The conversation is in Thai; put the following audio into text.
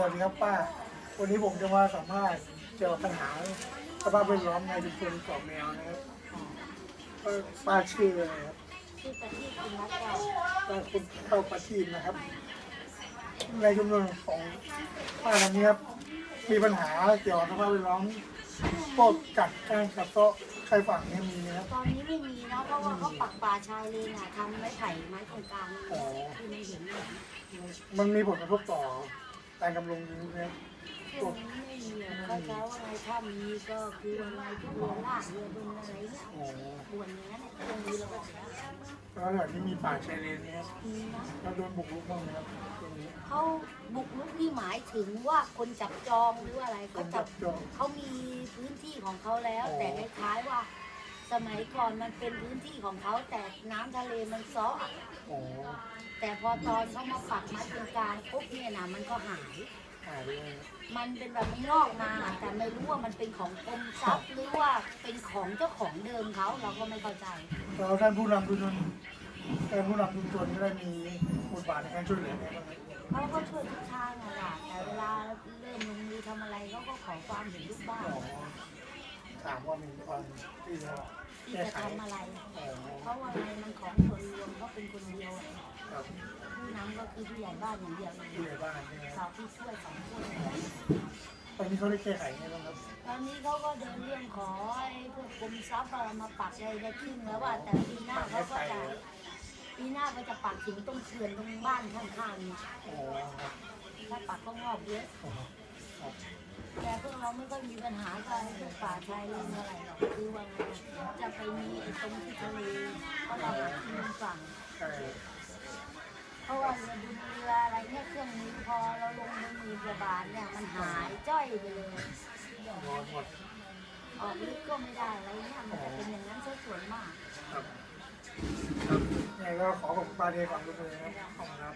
วัสดีครับป้า วันนี้ผมจะมาสัมภาษณ์เกี่ยวกับปัญหาสภาพแวดล้อมในชุมชนเกาะแมวนะครับเอ่อป้าชื่ออะไรครับที่ประเทศคุณรักเราป้าคุณเข้าประทีนนะครับ ในชุมชนของป้าทางนี้ครับมีปัญหาเกี่ยวกับสภาพแวดล้อมพวกกัดการกัดเซาะใครฝั่งเนี่ยมีไหมครับ ตอนนี้ไม่มีเนาะเพราะว่าเขาปักป่าชายเลนอะทำไม้ไผ่ไม้โครงกลางอ๋อคือไม่เห็นเลยมันมีผลกระทบต่อ การดำรงชีวิตไหมครับช่วงนี้ไม่มีอะเขาใช้ว่าไงถ้ามีก็คืออะไรทุกเรือลากเรือบนอะไรเนี่ยอ๋อบวนอย่างนั้นช่วงนี้เราก็เสียแล้วแบบนี้มีป่าชายเลนไหมครับมีนะแล้วโดนบุกรุกบ้างไหมครับตรงนี้ เขาบุกรุกนี่หมายถึงว่าคนจับจองหรือว่าอะไรคเขานจัจับบจองเขามีพื้นที่ของเขาแล้วอ๋อแต่คล้ายๆว่า สมัยก่อนมันเป็นพื้นที่ของเขาแต่น้ำทะเลมันซ้ออะอ๋อแต่พอตอนเขามาปักไม้ตรงกลางปุ๊บเนี่ยนะมันก็หาย หายไปเลยมันเป็นแบบมันงอกมา แต่ไม่รู้ว่ามันเป็นของกรมทรัพย์หรือว่าเป็นของเจ้าของเดิมเขาเราก็ไม่เข้าใจแล้วท่านผู้นำชุมชนท่านผู้นำชุมชนได้มีบทบาทในการช่วยเหลือไหมบ้างไหมเขาก็ช่วยทุกทางอะค่ะแต่เวลาเริ่มลงมือทำอะไรเขาก็ขอความเห็นลูกบ้านอ๋อ ถามว่ามีความที่จะที่แก้จะไขทำอะไรอ๋อเพราะว่าอะไรมันของส่วนรวมเขาเป็นคนเดียวกับผู้นำก็คือผู้ใหญ่บ้านอย่างเดียวเผู้ใหญ่บ้านใช่ไหมสาวที่ช่วยสองคนตอนนี้เขาได้แก้ไขไงบ้างครับตอนนี้เขาก็เดินเรื่องขอไอ้พวกกรมทรัพย์อะมาปักอะไรได้ครึ่งแล้วว่า แต่ปีหน้าเขาก็จะปีหน้าก็จะปักถึงตรงเขื่อนตรงบ้านข้างๆนี่ยอ๋อครับถ้าปักก็งอกเยอะ ครับ แต่พวกเราไม่ค่อยมีปัญหากับพวกป่าชายเลนอะไรหรอกคือว่าไงจะไปมีไอ้ตรงที่ทะเลเพราะเราหาที่มันฝั่งเพราะว่าเรือดุนเรืออะไรเนี่ยเครื่องมือพอเราลงไปมือกว่าบาทเนี่ยมันหายจ้อยไปเลยหมดหมดออกลึกก็ไม่ได้อะไรเนี่ยมันจะเป็นอย่างนั้นซะส่วนมากครับยังไงก็ขอขอบคุณป้าเดย์ก่อนด้วยนะครับขอบคุณครับ